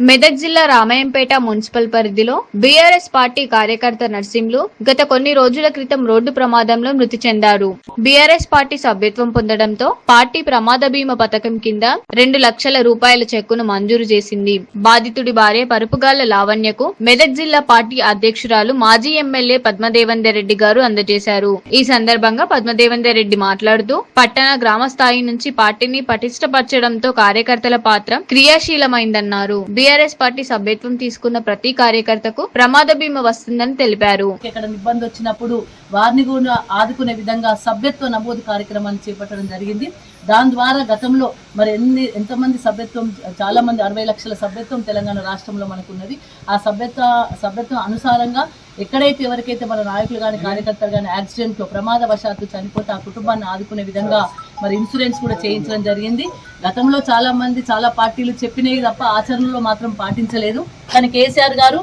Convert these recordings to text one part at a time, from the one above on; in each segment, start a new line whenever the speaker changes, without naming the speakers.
మెదక్ జిల్లా రామాయంపేట మున్సిపల్ పరిధిలో BRS party కార్యకర్త నర్సింహులు గత కొన్ని రోజుల క్రితం రోడ్డు ప్రమాదంలో మృతి చెందారు. బీఆర్ఎస్ పార్టీ సభ్యత్వం పొందడంతో పార్టీ ప్రమాద బీమా పథకం కింద రెండు లక్షల రూపాయల చెక్కును మంజూరు చేసింది. బాధితుడి భార్య పరుపుగాళ్ళ లావణ్యకు మెదక్ జిల్లా పార్టీ అధ్యక్షురాలు మాజీ ఎమ్మెల్యే పద్మదేవందర్ రెడ్డి గారు అందజేశారు. ఈ సందర్భంగా పద్మదేవందర్ రెడ్డి మాట్లాడుతూ పట్టణ గ్రామ స్థాయి నుంచి పార్టీని పటిష్టపరచడంతో కార్యకర్తల పాత్ర క్రియాశీలమైందన్నారు. బీఆర్ఎస్ పార్టీ సభ్యత్వం తీసుకున్న ప్రతి కార్యకర్తకు ప్రమాద బీమా వస్తుందని తెలిపారు.
ఎక్కడ ఇబ్బంది వచ్చినప్పుడు వారిని కూడా ఆదుకునే విధంగా సభ్యత్వ నమోదు కార్యక్రమాన్ని చేపట్టడం జరిగింది. దాని ద్వారా గతంలో మరి ఎన్ని ఎంతమంది సభ్యత్వం చాలా మంది అరవై లక్షల సభ్యత్వం తెలంగాణ రాష్ట్రంలో మనకున్నది. ఆ సభ్యత్వ సభ్యత్వం అనుసారంగా ఎక్కడైతే ఎవరికైతే మన నాయకులు కానీ కార్యకర్తలు కానీ యాక్సిడెంట్లో ప్రమాదవశాత్తు చనిపోతే ఆ కుటుంబాన్ని ఆదుకునే విధంగా మరి ఇన్సూరెన్స్ కూడా చేయించడం జరిగింది. గతంలో చాలా మంది చాలా పార్టీలు చెప్పినవి తప్ప ఆచరణలో మాత్రం పాటించలేదు. కానీ కేసీఆర్ గారు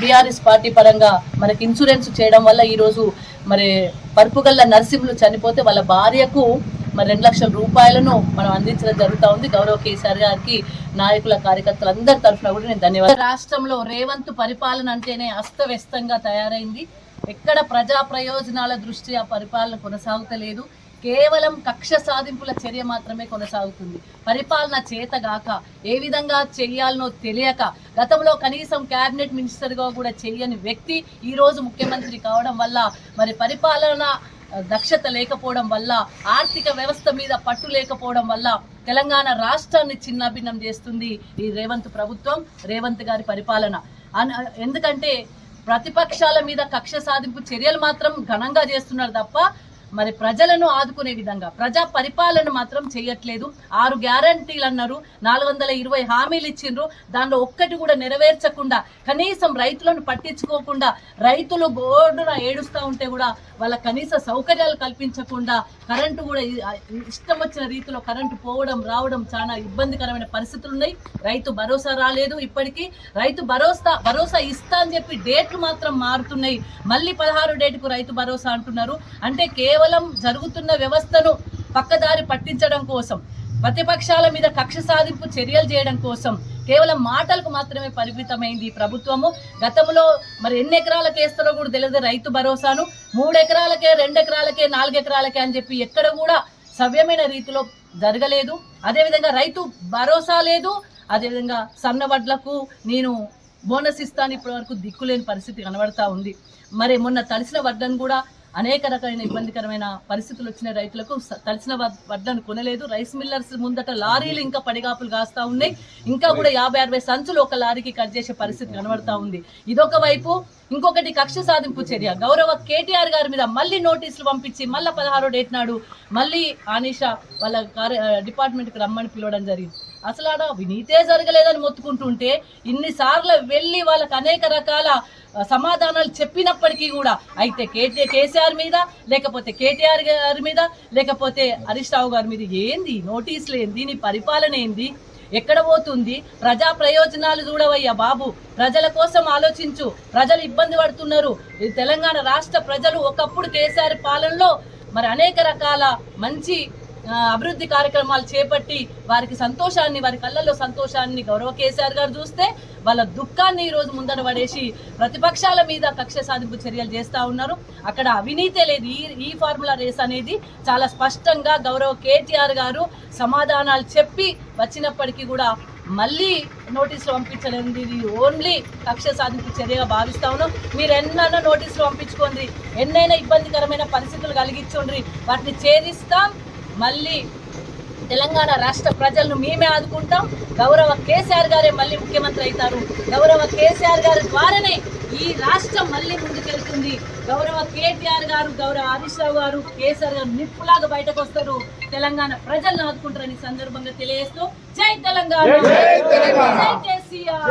బీఆర్ఎస్ పార్టీ పరంగా మనకి ఇన్సూరెన్స్ చేయడం వల్ల ఈరోజు మరి పరుపుగల్ల నర్సింహులు చనిపోతే వాళ్ళ భార్యకు మరి రెండు లక్షల రూపాయలను మనం అందించడం జరుగుతూ ఉంది. గౌరవ కేసీఆర్ గారికి నాయకుల కార్యకర్తలందరి తరఫున కూడా నేను ధన్యవాదాలు. రాష్ట్రంలో రేవంత్ పరిపాలన అంటేనే అస్తవ్యస్తంగా తయారైంది. ఎక్కడ ప్రజా ప్రయోజనాల దృష్ట్యా పరిపాలన కొనసాగుతలేదు. కేవలం కక్ష సాధింపుల చర్య మాత్రమే కొనసాగుతుంది. పరిపాలన చేతగాక ఏ విధంగా చేయాలనో తెలియక గతంలో కనీసం క్యాబినెట్ మినిస్టర్గా కూడా చేయని వ్యక్తి ఈ రోజు ముఖ్యమంత్రి కావడం వల్ల మరి పరిపాలన దక్షత లేకపోవడం వల్ల ఆర్థిక వ్యవస్థ మీద పట్టు లేకపోవడం వల్ల తెలంగాణ రాష్ట్రాన్ని చిన్నాభిన్నం చేస్తుంది ఈ రేవంత్ ప్రభుత్వం రేవంత్ గారి పరిపాలన. ఎందుకంటే ప్రతిపక్షాల మీద కక్ష సాధింపు చర్యలు మాత్రం ఘనంగా చేస్తున్నారు తప్ప మరి ప్రజలను ఆదుకునే విధంగా ప్రజా పరిపాలన మాత్రం చేయట్లేదు. ఆరు గ్యారంటీలు అన్నారు నాలుగు వందల ఇరవై హామీలు ఇచ్చిండ్రు. దానిలో ఒక్కటి కూడా నెరవేర్చకుండా కనీసం రైతులను పట్టించుకోకుండా రైతులు గోడున ఏడుస్తూ ఉంటే కూడా వాళ్ళ కనీస సౌకర్యాలు కల్పించకుండా కరెంటు కూడా ఇష్టం వచ్చిన రీతిలో కరెంటు పోవడం రావడం చాలా ఇబ్బందికరమైన పరిస్థితులు ఉన్నాయి. రైతు భరోసా రాలేదు ఇప్పటికీ. రైతు భరోసా భరోసా ఇస్తా అని చెప్పి డేట్లు మాత్రం మారుతున్నాయి. మళ్ళీ పదహారు డేటుకు రైతు భరోసా అంటున్నారు. అంటే కేవలం జరుగుతున్న వ్యవస్థను పక్కదారి పట్టించడం కోసం ప్రతిపక్షాల మీద కక్ష సాధింపు చర్యలు చేయడం కోసం కేవలం మాటలకు మాత్రమే పరిమితమైంది ఈ ప్రభుత్వము. గతంలో మరి ఎన్ని ఎకరాలకు వేస్తారో కూడా తెలియదు రైతు భరోసాను. మూడు ఎకరాలకే రెండు ఎకరాలకే నాలుగు ఎకరాలకే అని చెప్పి ఎక్కడ కూడా సవ్యమైన రీతిలో జరగలేదు. అదేవిధంగా రైతు భరోసా లేదు. అదేవిధంగా సన్న వడ్లకు నేను బోనస్ ఇస్తాను. ఇప్పటి వరకు దిక్కులేని పరిస్థితి కనబడతా ఉంది. మరి మొన్న తడిసిన వడ్లను కూడా అనేక రకమైన ఇబ్బందికరమైన పరిస్థితులు వచ్చిన రైతులకు తలిసిన వడ్లను కొనలేదు. రైస్ మిల్లర్స్ ముందట లారీలు ఇంకా పడిగాపులు కాస్తా ఉన్నాయి. ఇంకా కూడా యాభై అరవై సంచులు ఒక లారీకి కట్ చేసే పరిస్థితి కనబడతా ఉంది. ఇదొక వైపు ఇంకొకటి కక్ష సాధింపు చర్య. గౌరవ కేటీఆర్ గారి మీద మళ్ళీ నోటీసులు పంపించి మళ్ళీ పదహారో డేట్ నాడు మళ్ళీ ఆనిషా వాళ్ళ కార్య డిపార్ట్మెంట్కి రమ్మని పిలవడం జరిగింది. అసలు ఆడ అవినీతే జరగలేదని మొత్తుకుంటుంటే ఇన్నిసార్లు వెళ్ళి వాళ్ళకి అనేక రకాల సమాధానాలు చెప్పినప్పటికీ కూడా అయితే కేటీ కేసీఆర్ మీద లేకపోతే కేటీఆర్ గారి మీద లేకపోతే హరీష్ రావు గారి మీద ఏంది నోటీసులు ఏంది? నీ పరిపాలన ఏంది? ఎక్కడ పోతుంది? ప్రజా ప్రయోజనాలు చూడవయ్యా బాబు. ప్రజల కోసం ఆలోచించు. ప్రజలు ఇబ్బంది పడుతున్నారు. ఈ తెలంగాణ రాష్ట్ర ప్రజలు ఒకప్పుడు కేసీఆర్ పాలనలో మరి అనేక రకాల మంచి అభివృద్ధి కార్యక్రమాలు చేపట్టి వారికి సంతోషాన్ని వారి కళ్ళల్లో సంతోషాన్ని గౌరవ కేసీఆర్ గారు చూస్తే వాళ్ళ దుఃఖాన్ని ఈరోజు ముందర పడేసి ప్రతిపక్షాల మీద కక్ష సాధింపు చర్యలు చేస్తూ ఉన్నారు. అక్కడ అవినీతే లేదు. ఈ ఈ ఫార్ములా రేస్ అనేది చాలా స్పష్టంగా గౌరవ కేటీఆర్ గారు సమాధానాలు చెప్పి వచ్చినప్పటికీ కూడా మళ్ళీ నోటీసులు పంపించలేదు ఇది ఓన్లీ కక్ష సాధింపు చర్యగా భావిస్తా ఉన్నాం. మీరు ఎన్నైనా నోటీసులు పంపించుకోండి. ఎన్నైనా ఇబ్బందికరమైన పరిస్థితులు కలిగించుండ్రి. వాటిని ఛేదిస్తాం. మళ్ళీ తెలంగాణ రాష్ట్ర ప్రజలను మేమే ఆదుకుంటాం. గౌరవ కేసీఆర్ గారే మళ్ళీ ముఖ్యమంత్రి అవుతారు. గౌరవ కేసీఆర్ గారి ద్వారానే ఈ రాష్ట్రం మళ్ళీ ముందుకెళ్తుంది. గౌరవ కేటీఆర్ గారు గౌరవ హరీష్ రావు గారు కేసీఆర్ గారు నిప్పులాగా బయటకు వస్తారు. తెలంగాణ ప్రజలను ఆదుకుంటారని సందర్భంగా తెలియజేస్తూ జై తెలంగాణ. జై కేసీఆర్.